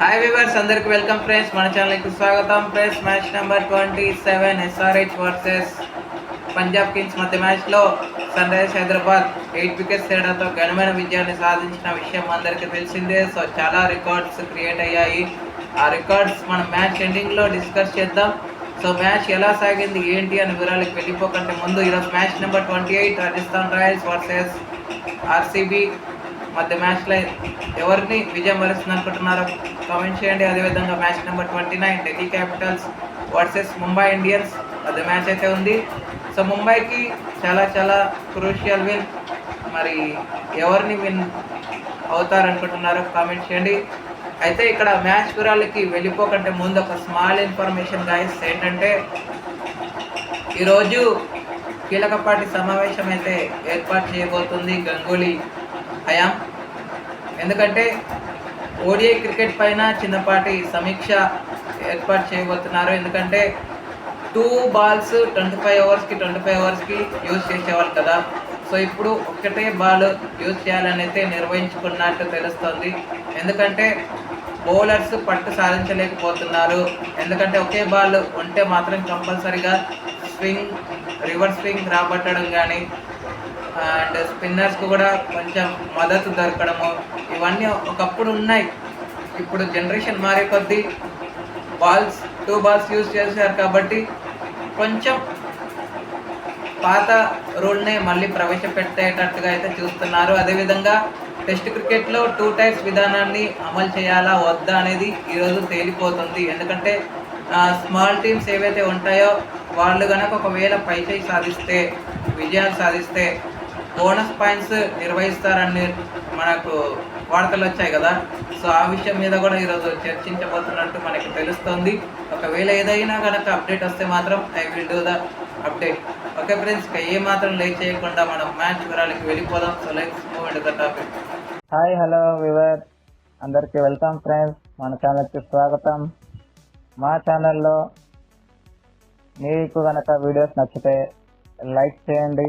Hi viewers అందరికి welcome friends మన ఛానల్కి స్వాగతం. Friends match number twenty seven SRH versus Punjab kings మధ్య మ్యాచ్లో sun Risers Hyderabad eight wickets తేడాతో ఘనమైన విజయాన్ని సాధించిన విషయం అందరికీ తెలిసిందే. సో చాలా రికార్డ్స్ క్రియేట్ అయ్యాయి. ఆ రికార్డ్స్ మనం మ్యాచ్ ఎండింగ్లో డిస్కస్ చేద్దాం. సో మ్యాచ్ ఎలా సాగింది ఏంటి అని వివరాలకు వెళ్ళిపోకంటే ముందు. ఈరోజు match number twenty eight Rajasthan royals versus RCB మధ్య మ్యాచ్లో ఎవరిని విజయం వరిస్తుంది అనుకుంటున్నారో కామెంట్ చేయండి. అదేవిధంగా match number twenty nine Delhi capitals versus Mumbai Indians మధ్య మ్యాచ్ అయితే ఉంది. సో ముంబైకి చాలా చాలా క్రూషియల్ విన్ మరి ఎవరిని విన్ అవుతారనుకుంటున్నారో కామెంట్ చేయండి. అయితే ఇక్కడ మ్యాచ్ వివరాలకి వెళ్ళిపోకంటే ముందు ఒక స్మాల్ ఇన్ఫర్మేషన్ గాయస్ ఏంటంటే ఈరోజు కీలకపాటి సమావేశం అయితే ఏర్పాటు చేయబోతుంది గంగూలీ హయాం. ఎందుకంటే ఓడిఐ క్రికెట్ పైన చిన్నపాటి సమీక్ష ఏర్పాటు చేయబోతున్నారు. ఎందుకంటే టూ బాల్స్ ట్వంటీ ఫైవ్ అవర్స్కి ట్వంటీ ఫైవ్ అవర్స్కి యూజ్ చేసేవాళ్ళు కదా. సో ఇప్పుడు ఒక్కటే బాల్ యూజ్ చేయాలని అయితే నిర్వహించుకున్నట్టు తెలుస్తుంది. ఎందుకంటే బౌలర్స్ పట్టు సాధించలేకపోతున్నారు. ఎందుకంటే ఒకే బాల్ ఉంటే మాత్రం కంపల్సరీగా స్వింగ్ రివర్స్ స్వింగ్ రాబట్టడం కానీ అండ్ స్పిన్నర్స్కి కూడా కొంచెం మద్దతు దొరకడము ఇవన్నీ ఒకప్పుడు ఉన్నాయి. ఇప్పుడు జనరేషన్ మారే కొద్దీ బాల్స్ టూ బాల్స్ యూజ్ చేశారు కాబట్టి కొంచెం పాత రూల్నే మళ్ళీ ప్రవేశపెట్టేటట్టుగా అయితే చూస్తున్నారు. అదేవిధంగా టెస్ట్ క్రికెట్లో టూ టైప్స్ విధానాన్ని అమలు చేయాలా వద్దా అనేది ఈరోజు తేలిపోతుంది. ఎందుకంటే స్మాల్ టీమ్స్ ఏవైతే ఉంటాయో వాళ్ళు కనుక ఒకవేళ పైచేయి సాధిస్తే విజయాలు సాధిస్తే బోనస్ పాయింట్స్ నిర్వహిస్తారని మనకు వార్తలు వచ్చాయి కదా. సో ఆ విషయం మీద కూడా ఈరోజు చర్చించబోతున్నట్టు మనకి తెలుస్తుంది. ఒకవేళ ఏదైనా కనుక అప్డేట్ వస్తే మాత్రం I will do the update. Okay friends ఏ మాత్రం లేట్ చేయకుండా మనం మ్యాచ్ వివరాలకి వెళ్ళిపోదాం. So let's move into the topic. Hi hello viewer అందరికీ వెల్కమ్ ఫ్రెండ్స్. మన ఛానల్కి స్వాగతం. మా ఛానల్లో మీకు కనుక వీడియోస్ నచ్చితే లైక్ చేయండి.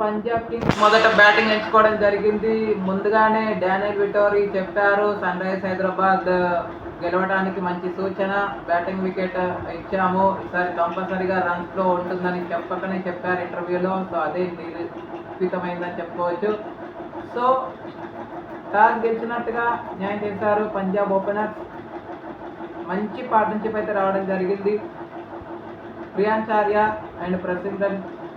పంజాబ్ కింగ్స్ మొదట బ్యాటింగ్ ఎంచుకోవడం జరిగింది. ముందుగానే డానియల్ విటోరీ చెప్పారు సన్ రైజర్స్ హైదరాబాద్ గెలవడానికి మంచి సూచన బ్యాటింగ్ వికెట్ ఇచ్చాము. ఈసారి కంపల్సరీగా రన్స్లో ఉంటుందని చెప్పకనే చెప్పారు ఇంటర్వ్యూలో. సో అదే నిరూపితమైందని చెప్పుకోవచ్చు. సో టాస్ గెలిచినట్టుగా న్యాయం చేశారు పంజాబ్ ఓపెనర్స్. మంచి పార్ట్నర్షిప్ అయితే రావడం జరిగింది. ప్రియాంచార్య అండ్ ప్రసిద్ధ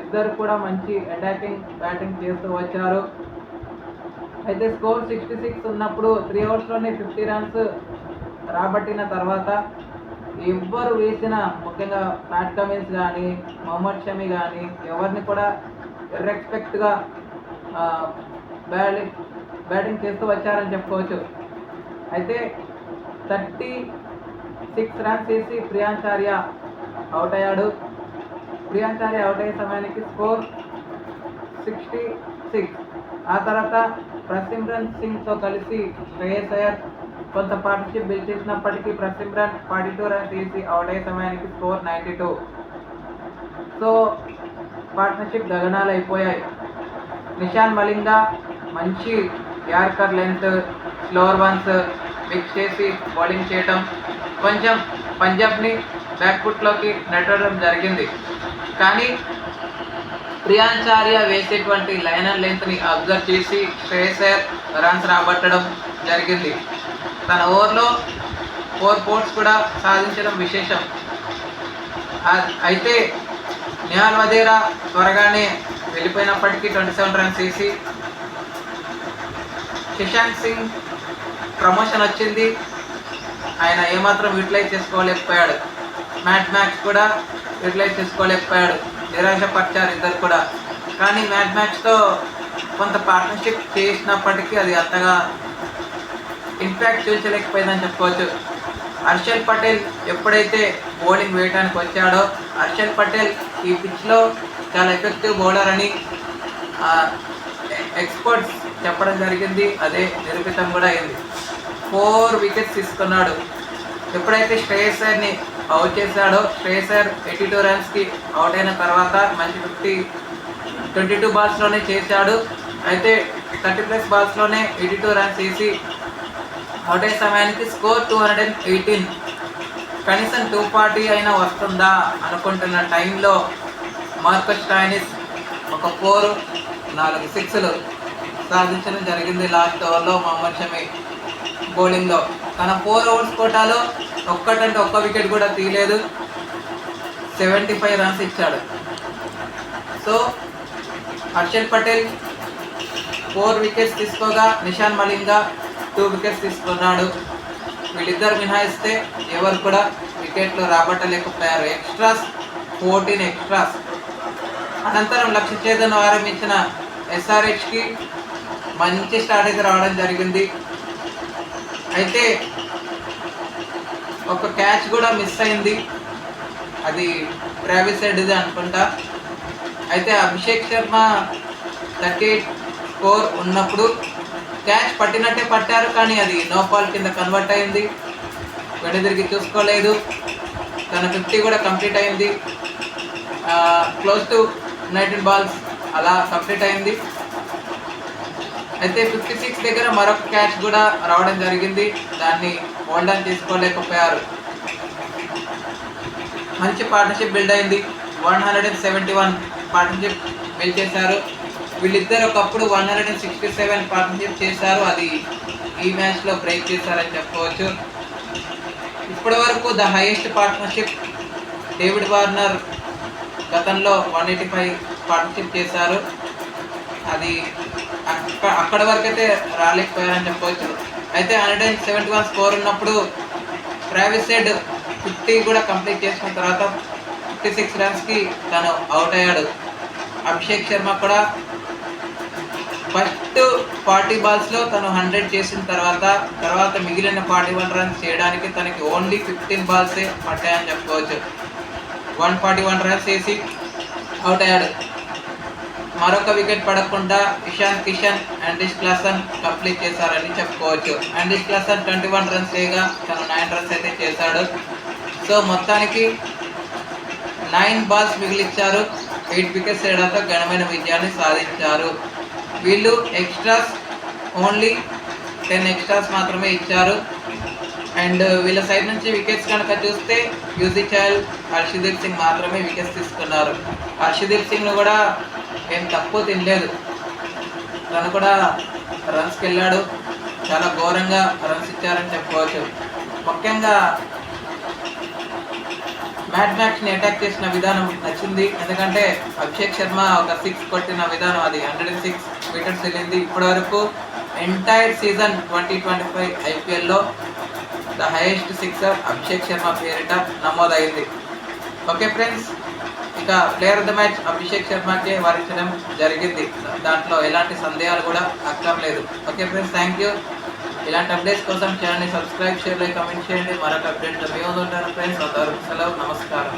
ఇద్దరు కూడా మంచి అటాకింగ్ బ్యాటింగ్ చేస్తూ వచ్చారు. అయితే స్కోర్ సిక్స్టీ సిక్స్ ఉన్నప్పుడు త్రీ అవర్స్లోనే ఫిఫ్టీ రన్స్ రాబట్టిన తర్వాత ఎవ్వరు వేసిన ముఖ్యంగా ప్యాట్ కమిన్స్ కానీ మొహమ్మద్ షమి కానీ ఎవరిని కూడా రెస్పెక్ట్గా బ్యాటింగ్ బ్యాటింగ్ చేస్తూ వచ్చారని చెప్పుకోవచ్చు. అయితే థర్టీ సిక్స్ రన్స్ వేసి ప్రియాంచార్య అవుట్ అయ్యాడు. ప్రియాంచార్య అవుట్ అయ్యే సమయానికి స్కోర్ సిక్స్టీ సిక్స్ ఆ తర్వాత ప్రసిమ్రన్ సింగ్తో కలిసి శ్రేయస్ అయ్యర్ కొంత పార్ట్నర్షిప్ బిల్డ్ చేసినప్పటికీ ప్రసిమ్రన్ ఫార్టీ టూ రన్స్ తీసి అవుట్ అయ్యే సమయానికి score ninety two so partnership గగనాలు అయిపోయాయి. నిషాన్ మలింగా మంచి yorker length slower ones mix చేసి బౌలింగ్ చేయటం. కొంచెం పంజాబ్ని బ్యాక్ఫుట్లోకి నెట్టడం జరిగింది. కానీ ప్రియాంచార్య వేసేటువంటి లైనర్ లెంత్ని అబ్జర్వ్ చేసి శ్రేయసర్ రన్స్ రాబట్టడం జరిగింది. తన ఓవర్లో ఫోర్ పోర్ట్స్ కూడా సాధించడం విశేషం. అయితే నిహాల్ వదేరా త్వరగానే వెళ్ళిపోయినప్పటికీ ట్వంటీ సెవెన్ రన్స్ వేసి శశాంక్ సింగ్ ప్రమోషన్ వచ్చింది. ఆయన ఏమాత్రం యూటిలైజ్ చేసుకోలేకపోయాడు. మ్యాట్ మ్యాచ్ కూడా యూటిలైజ్ చేసుకోలేకపోయాడు. నిరాశపరిచారు ఇద్దరు కూడా. కానీ మ్యాట్ మ్యాచ్తో కొంత పార్ట్నర్షిప్ చేసినప్పటికీ అది అంతగా ఇంపాక్ట్ చూపించలేకపోయిందని చెప్పుకోవచ్చు. హర్షల్ పటేల్ ఎప్పుడైతే బౌలింగ్ వేయడానికి వచ్చాడో హర్షల్ పటేల్ ఈ పిచ్లో చాలా ఎఫెక్టివ్ బౌలర్ అని ఎక్స్పర్ట్స్ చెప్పడం జరిగింది. అదే నిరూపితం కూడా అయింది. ఫోర్ వికెట్స్ తీసుకున్నాడు. ఎప్పుడైతే శ్రేయసర్ని అవుట్ చేశాడో. పేసర్ ఎయిటీ టూ రన్స్కి అవుట్ అయిన తర్వాత మంచి ఫిఫ్టీ ట్వంటీ టూ బాల్స్లోనే చేశాడు. అయితే థర్టీ ప్లస్ బాల్స్లోనే ఎయిటీ టూ రన్స్ వేసి అవుట్ అయ్యే సమయానికి score two hundred and eighteen కనీసం టూ ఫార్టీ అయినా వస్తుందా అనుకుంటున్న టైంలో మార్కస్ టైనిస్ ఒక ఫోర్ నాలుగు సిక్స్లు సాధించడం జరిగింది. లాస్ట్ ఓవర్లో మహమ్మద్ షమీ బౌలింగ్లో. తన ఫోర్ ఓవర్స్ కోటాలో ఒక్కటంటే ఒక్క వికెట్ కూడా తీయలేదు. సెవెంటీ ఫైవ్ రన్స్ ఇచ్చాడు. So Harshal Patel four wickets తీసుకోగా Nishan Malinga two wickets తీసుకున్నాడు. వీళ్ళిద్దరు మినహాయిస్తే ఎవరు కూడా వికెట్లు రాబట్టలేకపోయారు. Extras fourteen extras. అనంతరం లక్ష్య చేతను ఆరంభించిన ఎస్ఆర్హెచ్కి మంచి స్టార్ట్ అయితే రావడం జరిగింది. అయితే ఒక క్యాచ్ కూడా మిస్ అయింది. అది ట్రావిస్ హెడ్ది అనుకుంటా. అయితే Abhishek Sharma thirty eight score ఉన్నప్పుడు క్యాచ్ పట్టినట్టే పట్టారు కానీ అది నో బాల్ కింద కన్వర్ట్ అయింది. వెనుదిరిగి చూసుకోలేదు. తన ఫిఫ్టీ కూడా కంప్లీట్ అయింది. క్లోజ్ టు నైన్టీన్ బాల్స్ అలా కంప్లీట్ అయింది. అయితే ఫిఫ్టీ సిక్స్ దగ్గర మరొక క్యాచ్ కూడా రావడం జరిగింది. దాన్ని హోల్డ్ ఆన్ తీసుకోలేకపోయారు మంచి పార్ట్నర్షిప్ బిల్డ్ అయింది. One hundred and seventy one partnership build చేశారు. వీళ్ళిద్దరు ఒకప్పుడు one hundred and sixty seven partnership చేశారు. అది ఈ మ్యాచ్లో బ్రేక్ చేశారని చెప్పవచ్చు ఇప్పటి వరకు the highest partnership David Warner గతంలో వన్ ఎయిటీ ఫైవ్ పార్ట్నర్షిప్ చేశారు. అది అక్కడ అక్కడ వరకు అయితే రాలేకపోయారని చెప్పవచ్చు అయితే hundred and seventy one score ఉన్నప్పుడు ట్రావిస్ సైడ్ ఫిఫ్టీ కూడా కంప్లీట్ చేసుకున్న తర్వాత ఫిఫ్టీ సిక్స్ రన్స్కి తను అవుట్ అయ్యాడు. అభిషేక్ శర్మ కూడా ఫస్ట్ ఫార్టీ బాల్స్లో తను హండ్రెడ్ చేసిన తర్వాత తర్వాత మిగిలిన ఫార్టీ వన్ రన్స్ చేయడానికి తనకి ఓన్లీ ఫిఫ్టీన్ బాల్సే పట్టాయని చెప్పుకోవచ్చు వన్ ఫార్టీ వన్ రన్స్ వేసి అవుట్ అయ్యాడు. మరొక వికెట్ పడకుండా ఇషాన్ కిషన్ అండిష్ క్లాసన్ కంప్లీట్ చేశారని చెప్పుకోవచ్చు. అండిష్ క్లాసన్ ట్వంటీ వన్ రన్స్ చేయగా తను నైన్ రన్స్ అయితే చేశాడు. సో మొత్తానికి నైన్ బాల్స్ మిగిలిచ్చారు. ఎయిట్ వికెట్స్ తేడాతో ఘనమైన విజయాన్ని సాధించారు. వీళ్ళు ఎక్స్ట్రాస్ ఓన్లీ టెన్ ఎక్స్ట్రాస్ మాత్రమే ఇచ్చారు. అండ్ వీళ్ళ సైడ్ నుంచి వికెట్స్ కనుక చూస్తే యూజీ చైల్ హర్షదీప్ సింగ్ మాత్రమే వికెట్స్ తీసుకున్నారు. హర్షదీప్ సింగ్ను కూడా ఏం తక్కువ తినలేదు. తను కూడా రన్స్కి వెళ్ళాడు. చాలా ఘోరంగా రన్స్ ఇచ్చారని చెప్పుకోవచ్చు. ముఖ్యంగా మ్యాట్ మ్యాక్స్ని అటాక్ చేసిన విధానం నచ్చింది. ఎందుకంటే అభిషేక్ శర్మ ఒక సిక్స్ కొట్టిన విధానం అది. హండ్రెడ్ అండ్ సిక్స్ మీటర్స్ వెళ్ళింది. ఇప్పటి వరకు entire season twenty twenty five ఐపీఎల్లో the highest sixer Abhishek Sharma పేరిట నమోదైంది. ఓకే ఫ్రెండ్స్ ఇక player of the match Abhishek శర్మకే వారించడం జరిగింది. దాంట్లో ఎలాంటి సందేహాలు కూడా అక్కర్లేదు ఓకే ఫ్రెండ్స్ థ్యాంక్ యూ. ఇలాంటి అప్డేట్స్ కోసం ఛానల్ని సబ్స్క్రైబ్ చేయండి కమెంట్ చేయండి. మరొక అప్డేట్ మీ ఉంటారు ఫ్రెండ్స్. అందరూ సెలవు నమస్కారం.